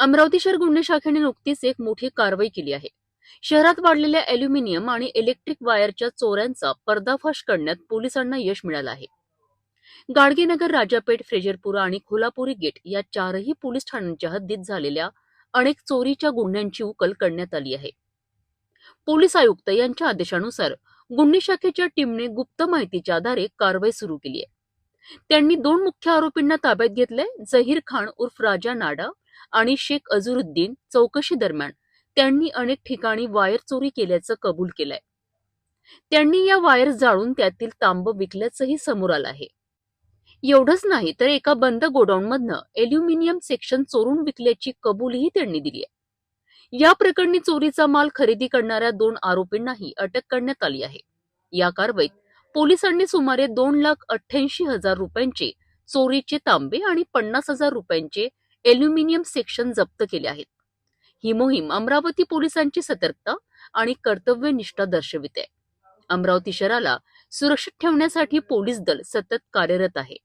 अमरावती शहर गुन्हे शाखेने नुकतीच एक मोठी कारवाई केली आहे. शहरात वाढलेल्या अॅल्युमिनियम आणि इलेक्ट्रिक वायरच्या चोऱ्यांचा पर्दाफाश करण्यात पोलिसांना यश मिळालं आहे. गाडगेनगर राजापेठ फ्रेजरपुरा आणि खोलापुरी गेट या चारही पोलीस ठाण्यांच्या हद्दीत झालेल्या अनेक चोरीच्या गुन्ह्यांची उकल करण्यात आली आहे. पोलीस आयुक्त यांच्या आदेशानुसार गुन्हे शाखेच्या टीमने गुप्त माहितीच्या आधारे कारवाई सुरू केली आहे. त्यांनी दोन मुख्य आरोपींना ताब्यात घेतलंय जहीर खान उर्फ राजा नाडा आणि शेख अझरुद्दीन चौकशी दरम्यान त्यांनी अनेक ठिकाणी वायर चोरी केल्याचं कबूल केलंय. त्यांनी या वायर जाळून त्यातील तांब विकल्याचंही समोर आलं आहे. एवढंच नाही तर एका बंद गोडाऊनमधनं एल्युमिनियम सेक्शन चोरून विकल्याची कबूलही त्यांनी दिली आहे. या प्रकरणी चोरीचा माल खरेदी करणाऱ्या दोन आरोपींनाही अटक करण्यात आली आहे. या कारवाईत पोलिसांनी सुमारे दोन लाख अठ्ठ्याऐंशी हजार रुपयांचे चोरीचे तांबे आणि पन्नास हजार रुपयांचे एल्युमिनियम सेक्शन जप्त केले आहेत. ही मोहीम अमरावती पोलिसांची सतर्कता आणि कर्तव्यनिष्ठा दर्शविते. अमरावती शहराला सुरक्षित ठेवण्यासाठी पोलीस दल सतत कार्यरत आहे.